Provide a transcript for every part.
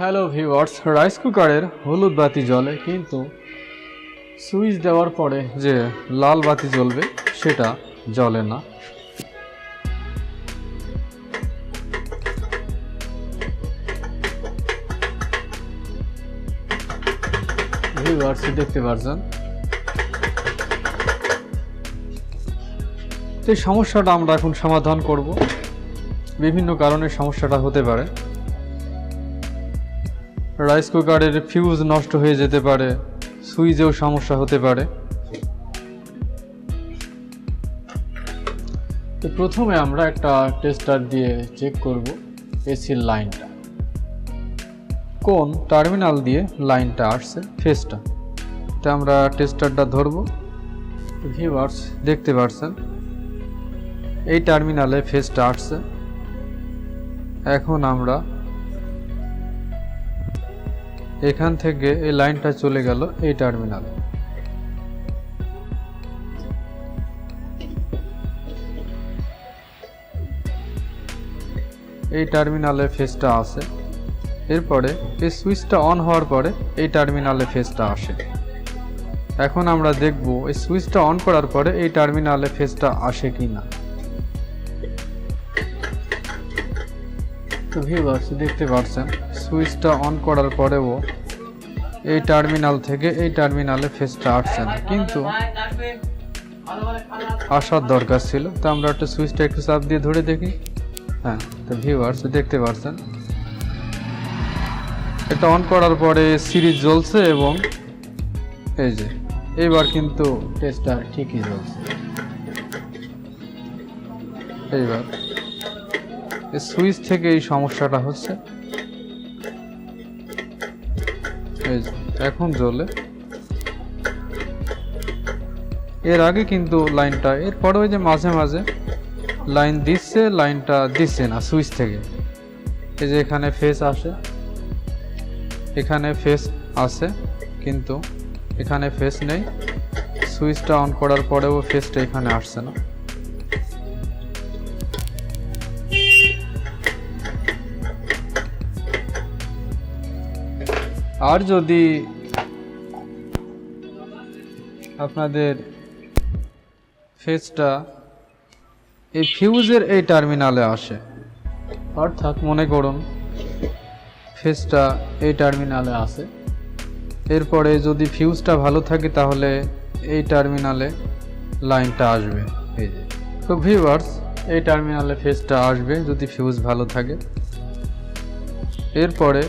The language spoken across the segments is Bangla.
হ্যালো ভিউয়ার্স রাইস কুকারের হলুদ বাতি জ্বলে, কিন্তু সুইচ দেওয়ার পরে যে লাল বাতি জ্বলবে, সেটা জ্বলে না। ভিউয়ার্স দেখতে পারছেন? তো এই সমস্যাটা আমরা এখন সমাধান করব। বিভিন্ন কারণে সমস্যাটা হতে পারে। রাইস কুকারের ফিউজ নষ্ট হয়ে যেতে পারে, সুইচেও সমস্যা হতে পারে। তো প্রথমে আমরা একটা টেস্টার দিয়ে চেক করব এসির লাইনটা কোন টার্মিনাল দিয়ে লাইনটা আসছে ফেসটা এটা আমরা টেস্টারটা ধরবো। ভিউয়ার্স দেখতে পাচ্ছেন এই টার্মিনালে ফেসটা আসছে। এখন আমরা এখান থেকে এই লাইনটা চলে গেল এই টার্মিনালে। এই টার্মিনালে ফেসটা আসে। এরপরে এই সুইচটা অন হওয়ার পরে এই টার্মিনালে ফেসটা আসে। এখন আমরা দেখব এই সুইচটা অন করার পরে এই টার্মিনালে ফেসটা আসে কি না তো ভিউয়ার্স দেখতে পাচ্ছেন সুইচটা অন করার পরেও এই টার্মিনাল থেকে এই টার্মিনালে ফেসটা আসছে না। কিন্তু আসার দরকার ছিল, তো আমরা একটা সুইচটা একটু চাপ দিয়ে ধরে দেখি। হ্যাঁ তো ভিউয়ার্স দেখতে পাচ্ছেন এটা অন করার পরে সিরিজ জ্বলছে এবং এই যে, এইবার কিন্তু টেস্টটা ঠিকই জ্বলছে। এইবার, এই সুইচ থেকে এই সমস্যাটা হচ্ছে। এই এখন জ্বলে। এর আগে কিন্তু লাইনটা, এরপরে ওই যে মাঝে মাঝে লাইন দিচ্ছে, লাইনটা দিচ্ছে না, সুইচ থেকে। এই যে এখানে ফেস আসে, এখানে ফেস আছে কিন্তু এখানে ফেস নেই। সুইচটা অন করার পরেও ফেসটা এখানে আসছে না। আর যদি আপনাদের ফেসটা এই ফিউজের এই টার্মিনালে আসে, অর্থাৎ মনে করুন ফেসটা এই টার্মিনালে আসে, এরপরে যদি ফিউজটা ভালো থাকে তাহলে এই টার্মিনালে লাইনটা আসবে, এই যে। তো ভিউয়ার্স এই টার্মিনালে ফেসটা আসবে যদি ফিউজ ভালো থাকে। এরপরে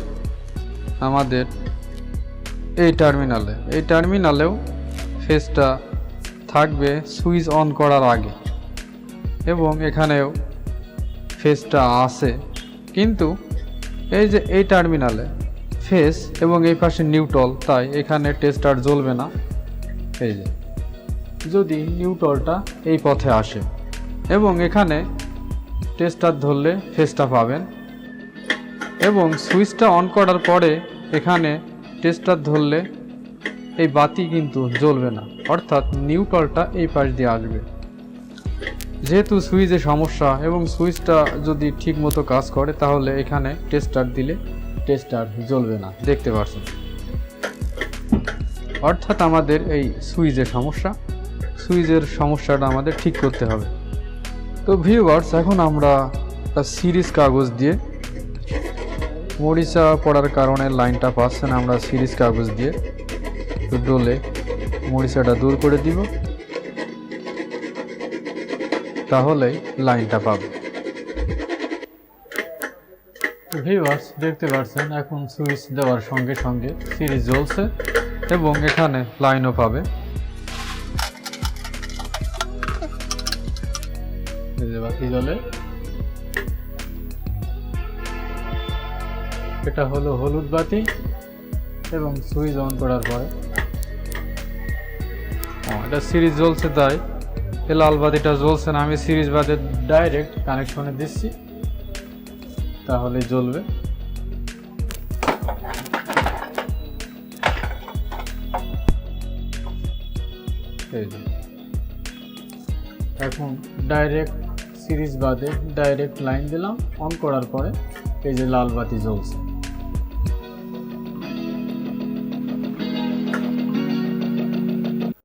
আমাদের এই টার্মিনালে এই টার্মিনালেও ফেসটা থাকবে সুইচ অন করার আগে। এবং এখানেও ফেসটা আছে। কিন্তু এই যে এই টার্মিনালে ফেস এবং এই পাশে নিউটল তাই এখানে টেস্টার জ্বলবে না। এই যে, যদি নিউটলটা এই পথে আসে। এবং এখানে টেস্টার ধরলে ফেসটা পাবেন। এবং সুইচটা অন করার পরে এখানে টেস্টার ধরলে এই বাতি কিন্তু জ্বলবে না। অর্থাৎ নিউট্রলটা এই পাশ দিয়ে আসবে। যেহেতু সুইচে সমস্যা এবং সুইচটা যদি ঠিক মতো কাজ করে, তাহলে এখানে টেস্টার দিলে টেস্টার জ্বলবে না। দেখতে পাচ্ছেন অর্থাৎ আমাদের এই সুইচে সমস্যা। সুইচের সমস্যাটা আমাদের ঠিক করতে হবে। তো ভিউয়ার্স এখন আমরা সিরিজ কাগজ দিয়ে মরিচা পড়ার কারণে লাইনটা পাচ্ছে না, আমরা সিরিজ কাগজ দিয়ে একটু ডলে মরিচাটা দূর করে দিব। তাহলেই লাইনটা পাবে। ভিউয়ার্স দেখতে পাচ্ছেন, এখন সুইচ দেওয়ার সঙ্গে সঙ্গে সিরিজ জ্বলছে এবং এখানে লাইনও পাবে। বাকি যে এটা হলো হলুদ বাতি এবং সুইচ অন করার পরে। এটা সিরিজ জ্বলছে তাই। এই লাল বাতিটা জ্বলছে না, আমি সিরিজ বাতি ডাইরেক্ট কানেকশনে দিচ্ছি। তাহলে জ্বলবে। এখন ডাইরেক্ট সিরিজ বাদে ডাইরেক্ট লাইন দিলাম অন করার পরে এই যে লাল বাতি জ্বলছে।